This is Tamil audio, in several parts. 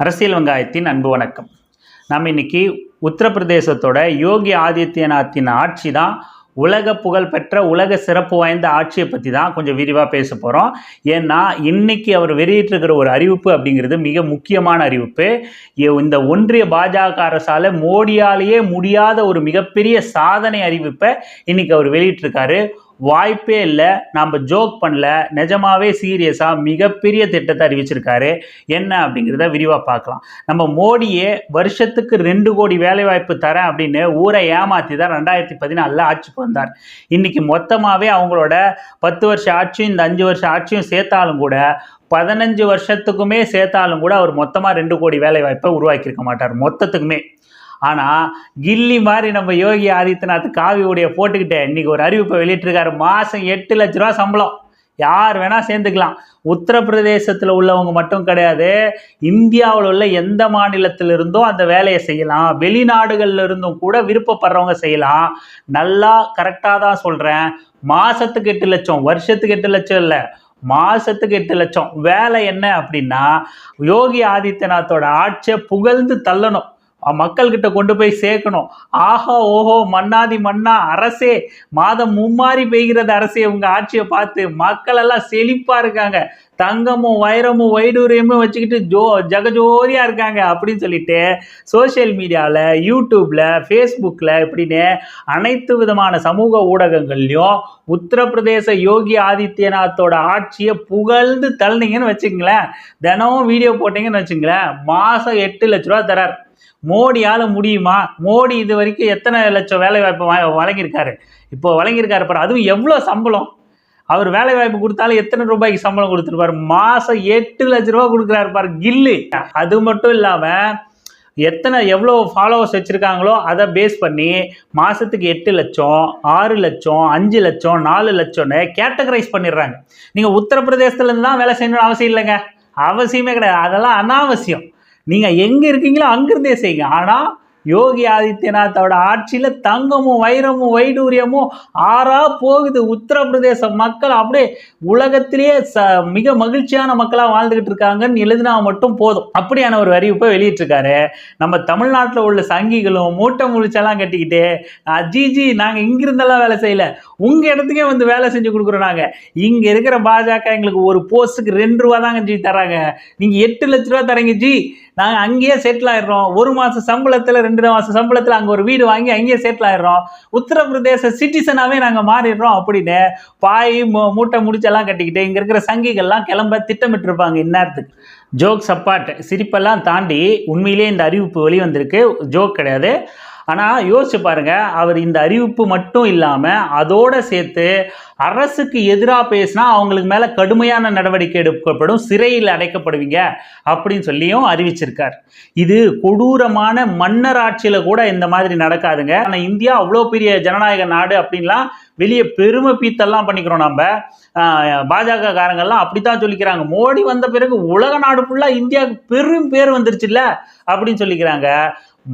அரசியல் வெங்காயத்தின் அன்பு வணக்கம். நம்ம இன்னைக்கு உத்தரப்பிரதேசத்தோட யோகி ஆதித்யநாத்தின் ஆட்சி தான் உலக புகழ்பெற்ற உலக சிறப்பு வாய்ந்த ஆட்சியை பற்றி தான் கொஞ்சம் விரிவாக பேச போகிறோம் ஏன்னா இன்னைக்கு அவர் வெளியிட்டிருக்கிற ஒரு அறிவிப்பு அப்படிங்கிறது மிக முக்கியமான அறிவிப்பு. இந்த ஒன்றிய பாஜக அரசால் மோடியாலேயே முடியாத ஒரு மிகப்பெரிய சாதனை அறிவிப்பை இன்னைக்கு அவர் வெளியிட்டிருக்காரு. வாய்ப்பே இல்லை நம்ம ஜோக் பண்ணல நிஜமாவே சீரியஸாக மிகப்பெரிய திட்டத்தை அறிவிச்சிருக்காரு. என்ன அப்படிங்கிறத விரிவாக பார்க்கலாம். நம்ம மோடியே வருஷத்துக்கு ரெண்டு கோடி வேலைவாய்ப்பு தரேன் அப்படின்னு ஊரை ஏமாற்றி தான் ரெண்டாயிரத்தி பதினாலில் ஆட்சிக்கு வந்தார். இன்றைக்கி மொத்தமாகவே அவங்களோட பத்து வருஷம் ஆட்சியும் இந்த அஞ்சு வருஷம் ஆட்சியும் சேர்த்தாலும் கூட பதினஞ்சு வருஷத்துக்குமே சேர்த்தாலும் கூட அவர் மொத்தமாக ரெண்டு கோடி வேலைவாய்ப்பை உருவாக்கியிருக்க மாட்டார். மொத்தத்துக்குமே. ஆனால் கில்லி மாதிரி நம்ம யோகி ஆதித்யநாத் காவி உடைய போட்டுக்கிட்டேன் இன்றைக்கி ஒரு அறிவிப்பை வெளியிட்டிருக்காரு. மாதம் எட்டு லட்ச ரூபா சம்பளம். யார் வேணால் சேர்ந்துக்கலாம். உத்தரப்பிரதேசத்தில் உள்ளவங்க மட்டும் கிடையாது. இந்தியாவில் உள்ள எந்த மாநிலத்திலிருந்தும் அந்த வேலையை செய்யலாம். வெளிநாடுகளில் இருந்தும் கூட விருப்பப்படுறவங்க செய்யலாம். நல்லா கரெக்டாக தான் சொல்கிறேன் மாதத்துக்கு எட்டு லட்சம் வருஷத்துக்கு எட்டு லட்சம் இல்லை. மாதத்துக்கு எட்டு லட்சம். வேலை என்ன அப்படின்னா யோகி ஆதித்யநாத்தோட ஆட்சியை புகழ்ந்து தள்ளணும். மக்கள்கிட்ட கொண்டு போய் சேர்க்கணும். ஆஹா ஓஹோ மன்னாதி மன்னா அரசே மாதம் மும்மாறி பெய்கிறது அரசே உங்க ஆட்சியை பார்த்து மக்கள் எல்லாம் செழிப்பா இருக்காங்க. தங்கமும் வைரமும் வைடூரியமும் வச்சுக்கிட்டு ஜோ ஜகஜோதியா இருக்காங்க அப்படின்னு சொல்லிட்டு சோஷியல் மீடியாவில் யூடியூப்ல ஃபேஸ்புக்கில் இப்படின்னு அனைத்து விதமான சமூக ஊடகங்கள்லையும் உத்தரப்பிரதேச யோகி ஆதித்யநாத்தோட ஆட்சியை புகழ்ந்து தள்ளினீங்கன்னு வச்சுங்களேன் தினமும் வீடியோ போட்டீங்கன்னு வச்சுங்களேன் மாதம் எட்டு லட்ச ரூபா தரார் மோடியால் முடியுமா? மோடி இது வரைக்கும் எத்தனை லட்சம் வேலை வாய்ப்பு வழங்கியிருக்காரு? இப்போ வழங்கியிருக்காரு பாரு அதுவும் எவ்வளோ சம்பளம்? அவர் வேலை வாய்ப்பு கொடுத்தாலும் எத்தனை ரூபாய்க்கு சம்பளம் கொடுத்துருப்பாரு? மாதம் எட்டு லட்ச ரூபா கொடுக்குறாரு பாரு கில்லு. அது மட்டும் இல்லாமல் எத்தனை எவ்வளோ ஃபாலோவர்ஸ் வச்சுருக்காங்களோ அதை பேஸ் பண்ணி மாதத்துக்கு எட்டு லட்சம் ஆறு லட்சம் அஞ்சு லட்சம் நாலு லட்சம்னு கேட்டகரைஸ் பண்ணிடுறாங்க. நீங்கள் உத்தரப்பிரதேசத்துலேருந்து தான் வேலை செய்யணும்னு அவசியம் இல்லைங்க. அவசியமே கிடையாது. அதெல்லாம் அனாவசியம். நீங்கள் எங்கே இருக்கீங்களோ அங்கிருந்தே செய்யுங்க. ஆனால் யோகி ஆதித்யநாத்தோட ஆட்சியில் தங்கமும் வைரமும் வைடூரியமும் ஆறா போகுது. உத்தரப்பிரதேச மக்கள் அப்படியே உலகத்திலேயே ச மிக மகிழ்ச்சியான மக்களாக வாழ்ந்துகிட்டு இருக்காங்கன்னு எழுதினா மட்டும் போதும். அப்படியான ஒரு அறிவிப்பை வெளியிட்டிருக்காரு. நம்ம தமிழ்நாட்டில் உள்ள சங்கிகளும் மூட்டை முழிச்செல்லாம் கட்டிக்கிட்டு ஜிஜி நாங்கள் இங்கிருந்தெல்லாம் வேலை செய்யலை. உங்கள் இடத்துக்கே வந்து வேலை செஞ்சு கொடுக்குறோம் நாங்கள் இங்கே இருக்கிற பாஜக எங்களுக்கு ஒரு போஸ்ட்டுக்கு ரெண்டு ரூபா தாங்க ஜி தராங்க நீங்கள் எட்டு லட்ச ரூபா தரீங்க ஜி. நாங்கள் அங்கேயே செட்டில் ஆயிடுறோம். ஒரு மாதம் சம்பளத்தில் ரெண்டு மாதம் சம்பளத்தில் அங்கே ஒரு வீடு வாங்கி அங்கேயே செட்டில் ஆயிடுறோம். உத்தரப்பிரதேச சிட்டிசனாகவே நாங்கள் மாறிடுறோம் அப்படின்னு பாய் மூ- மூட்டை முடிச்செல்லாம் கட்டிக்கிட்டு இங்கே இருக்கிற சங்கிகள்லாம் கிளம்ப திட்டமிட்டு இருப்பாங்க இந்நேரத்துக்கு. ஜோக் சப்பாட் சிரிப்பெல்லாம் தாண்டி உண்மையிலேயே இந்த அறிவிப்பு வெளிவந்திருக்கு. ஜோக் கிடையாது. ஆனால் யோசிச்சு பாருங்க. அவர் இந்த அறிவிப்பு மட்டும் இல்லாமல் அதோடு சேர்த்து அரசுக்கு எதிராக பேசினா அவங்களுக்கு மேலே கடுமையான நடவடிக்கை எடுக்கப்படும் சிறையில் அடைக்கப்படுவீங்க அப்படின்னு சொல்லியும் அறிவிச்சிருக்கார். இது கொடூரமான மன்னர் ஆட்சியில் கூட இந்த மாதிரி நடக்காதுங்க. ஆனால் இந்தியா அவ்வளோ பெரிய ஜனநாயக நாடு அப்படின்லாம் வெளியே பெருமை பீத்தெல்லாம் பண்ணிக்கிறோம் நம்ம. பாஜக காரங்கள்லாம் அப்படித்தான் சொல்லிக்கிறாங்க. மோடி வந்த பிறகு உலக நாடு ஃபுல்லாக இந்தியாவுக்கு பெரும் பேர் வந்துருச்சுல்ல அப்படின்னு சொல்லிக்கிறாங்க.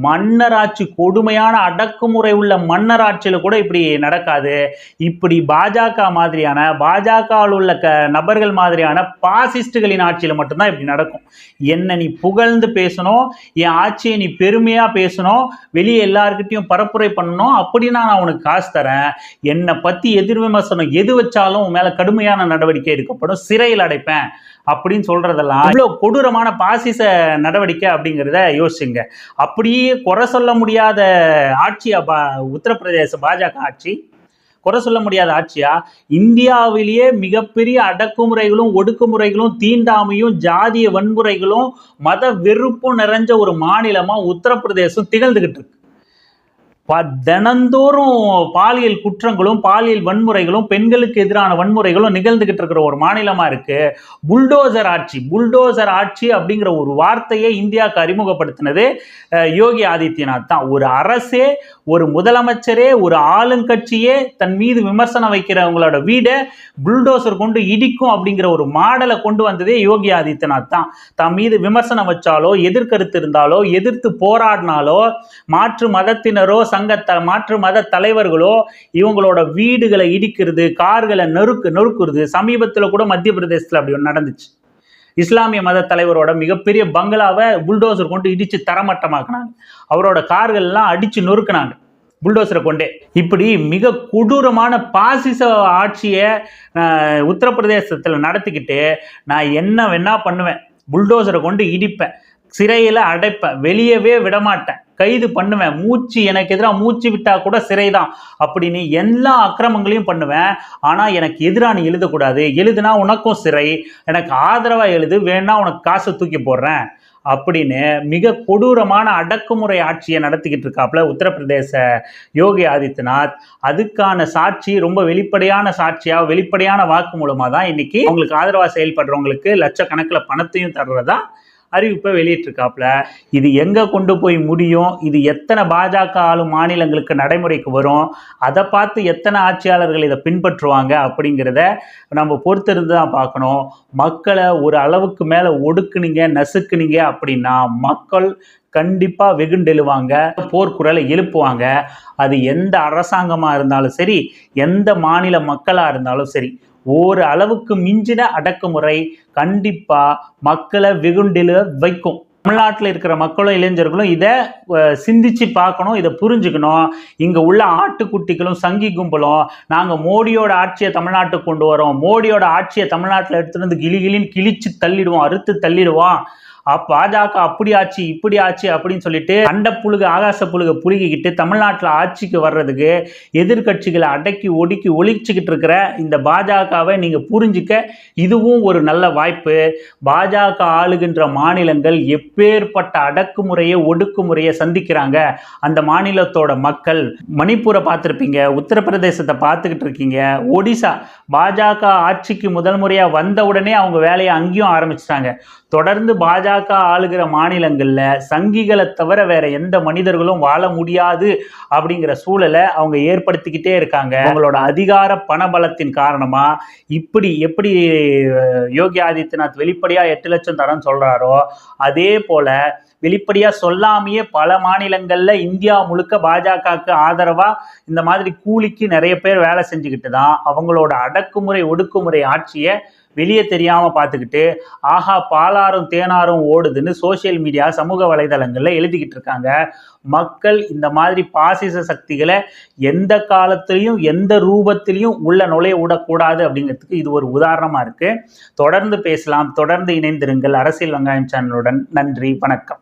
மன்னராட்சி கொடுமையான அடக்குமுறை உள்ள மன்னராட்சியில் கூட இப்படி நடக்காது. இப்படி பாஜக மாதிரியான பாஜகவில் உள்ள க நபர்கள் மாதிரியான பாசிஸ்டுகளின் ஆட்சியில் மட்டும்தான் இப்படி நடக்கும். என்ன நீ புகழ்ந்து பேசணும் என் ஆட்சியை நீ பெருமையாக பேசணும் வெளியே எல்லாருக்கிட்டையும் பரப்புரை பண்ணணும் அப்படின்னா நான் உனக்கு காசு தரேன். என்னை பற்றி எதிர் விமர்சனம் எது வச்சாலும் மேலே கடுமையான நடவடிக்கை எடுக்கப்படும். சிறையில் அடைப்பேன். அப்படின்னு சொல்றதெல்லாம் இவ்வளோ கொடூரமான பாசிச நடவடிக்கை அப்படிங்கிறத யோசிச்சுங்க. அப்படியே குறை சொல்ல முடியாத ஆட்சியா பா உத்தரப்பிரதேச பாஜக ஆட்சி. குறை சொல்ல முடியாத ஆட்சியா? இந்தியாவிலேயே மிகப்பெரிய அடக்குமுறைகளும் ஒடுக்குமுறைகளும் தீண்டாமையும் ஜாதிய வன்முறைகளும் மத வெறுப்பும் நிறைஞ்ச ஒரு மாநிலமா உத்தரப்பிரதேசம் திகழ்ந்துகிட்டு இருக்கு. ப- தினந்தோறும் பாலியல் குற்றங்களும் பாலியல் வன்முறைகளும் பெண்களுக்கு எதிரான வன்முறைகளும் நிகழ்ந்துகிட்டு இருக்கிற ஒரு மாநிலமாக இருக்குது புல்டோசர் ஆட்சி. புல்டோசர் ஆட்சி அப்படிங்கிற ஒரு வார்த்தையை இந்தியாவுக்கு அறிமுகப்படுத்தினது யோகி ஆதித்யநாத் தான். ஒரு அரசே ஒரு முதலமைச்சரே ஒரு ஆளுங்கட்சியே தன் மீது விமர்சனம் வைக்கிறவங்களோட வீடை புல்டோசர் கொண்டு இடிக்கும் அப்படிங்கிற ஒரு மாடலை கொண்டு வந்ததே யோகி ஆதித்யநாத் தான். தன் மீது விமர்சனம் வச்சாலோ எதிர்கருத்து இருந்தாலோ எதிர்த்து போராடினாலோ மாற்று மதத்தினரோ சங்க த மாற்று மத தலைவர்களோ இவங்களோட வீடுகளை இடிக்கிறது கார்களை நொறுக்கு நொறுக்குறது சமீபத்தில் கூட மத்திய பிரதேசத்தில் அப்படி ஒன்று நடந்துச்சு. இஸ்லாமிய மத தலைவரோட மிகப்பெரிய பங்களாவை புல்டோசர் கொண்டு இடித்து தரமட்டமாக்குனாங்க. அவரோட கார்கள்லாம் அடித்து நொறுக்குனாங்க. புல்டோசரை கொண்டே. இப்படி மிக கொடூரமான பாசிச ஆட்சியை உத்தரப்பிரதேசத்தில் நடத்திக்கிட்டு நான் என்ன வேணா பண்ணுவேன். புல்டோசரை கொண்டு இடிப்பேன். சிறையில் அடைப்பேன். வெளியவே விடமாட்டேன். கைது பண்ணுவேன். மூச்சு எனக்கு எதிராக மூச்சு விட்டா கூட சிறை தான் அப்படின்னு எல்லா அக்கிரமங்களையும் பண்ணுவேன். ஆனால் எனக்கு எதிராக நீ எழுதக்கூடாது. எழுதுனா உனக்கும் சிறை. எனக்கு ஆதரவாக எழுது. வேணா உனக்கு காசை தூக்கி போடுறேன். அப்படின்னு மிக கொடூரமான அடக்குமுறை ஆட்சியை நடத்திக்கிட்டு இருக்காப்புல உத்தரப்பிரதேச யோகி ஆதித்யநாத். அதுக்கான சாட்சி ரொம்ப வெளிப்படையான சாட்சியாக வெளிப்படையான வாக்கு மூலமாக தான் இன்னைக்கு அவங்களுக்கு ஆதரவாக செயல்படுறவங்களுக்கு லட்சக்கணக்கில் பணத்தையும் தர்றதா அறிவிப்பை வெளியிட்டிருக்காப்புல. இது எங்கே கொண்டு போய் முடியும்? இது எத்தனை பாஜக ஆளும் மாநிலங்களுக்கு நடைமுறைக்கு வரும்? அதை பார்த்து எத்தனை ஆட்சியாளர்கள் இதை பின்பற்றுவாங்க அப்படிங்கிறத நம்ம பொறுத்திருந்து தான் பார்க்கணும். மக்களை ஒரு அளவுக்கு மேலே ஒடுக்குனீங்க நசுக்குனீங்க அப்படின்னா மக்கள் கண்டிப்பாக வெகுண்டெழுவாங்க போர்க்குரலை எழுப்புவாங்க. அது எந்த அரசாங்கமாக இருந்தாலும் சரி எந்த மாநில மக்களாக இருந்தாலும் சரி ஒரு அளவுக்கு மிஞ்சின அடக்குமுறை கண்டிப்பாக மக்களை வெகுண்டில வைக்கும். தமிழ்நாட்டில் இருக்கிற மக்களும் இளைஞர்களும் இதை சிந்திச்சு பார்க்கணும் இதை புரிஞ்சுக்கணும். இங்கே உள்ள ஆட்டுக்குட்டிகளும் சங்கி கும்பலும் நாங்கள் மோடியோட ஆட்சியை தமிழ்நாட்டுக்கு கொண்டு வரோம் மோடியோட ஆட்சியை தமிழ்நாட்டில் எடுத்துகிட்டு வந்து கிளி கிளின்னு கிழிச்சு தள்ளிடுவோம் அறுத்து தள்ளிடுவோம். பாஜக அப்படி ஆச்சு இப்படி ஆச்சு அப்படின்னு சொல்லிட்டு அண்ட புழுக ஆகாச புழுக புழுகிக்கிட்டு தமிழ்நாட்டில் ஆட்சிக்கு வர்றதுக்கு எதிர்க்கட்சிகளை அடக்கி ஒடுக்கி ஒழிச்சுக்கிட்டு இருக்கிற இந்த பாஜகவை நீங்கள் புரிஞ்சுக்க இதுவும் ஒரு நல்ல வாய்ப்பு. பாஜக ஆளுகின்ற மாநிலங்கள் எப்பேற்பட்ட அடக்குமுறையை ஒடுக்குமுறையை சந்திக்கிறாங்க அந்த மாநிலத்தோட மக்கள். மணிப்பூரை பார்த்துருப்பீங்க உத்தரப்பிரதேசத்தை பார்த்துக்கிட்டு இருக்கீங்க ஒடிசா பாஜக ஆட்சிக்கு முதல் முறையாக வந்த உடனே அவங்க வேலையை அங்கேயும் ஆரம்பிச்சிட்டாங்க. தொடர்ந்து பாஜக பாஜக ஆளுகிற மாநிலங்களில் சங்கிகளை தவிர வேற எந்த மனிதர்களும் வாழ முடியாது அப்படிங்கிற சூழலை அவங்க ஏற்படுத்திக்கிட்டே இருக்காங்க. அவங்களோட அதிகார பணபலத்தின் காரணமாக இப்படி எப்படி யோகி ஆதித்யநாத் வெளிப்படையாக எட்டு லட்சம் தரேன்னு சொல்றாரோ அதே போல வெளிப்படையா சொல்லாமையே பல மாநிலங்களில் இந்தியா முழுக்க பாஜகவுக்கு ஆதரவாக இந்த மாதிரி கூலிக்கு நிறைய பேர் வேலை செஞ்சுக்கிட்டு தான் அவங்களோட அடக்குமுறை ஒடுக்குமுறை ஆட்சியை வெளியே தெரியாமல் பார்த்துக்கிட்டு ஆஹா பாலாரும் தேனாரும் ஓடுதுன்னு சோஷியல் மீடியா சமூக வலைதளங்களில் எழுதிக்கிட்டு இருக்காங்க. மக்கள் இந்த மாதிரி பாசிச சக்திகளை எந்த காலத்திலையும் எந்த ரூபத்திலையும் உள்ள நுழைய விடக்கூடாது அப்படிங்கிறதுக்கு இது ஒரு உதாரணமாக இருக்குது தொடர்ந்து பேசலாம் தொடர்ந்து இணைந்திருங்கள். அரசியல் வெங்காயம் சேனலுடன் நன்றி வணக்கம்.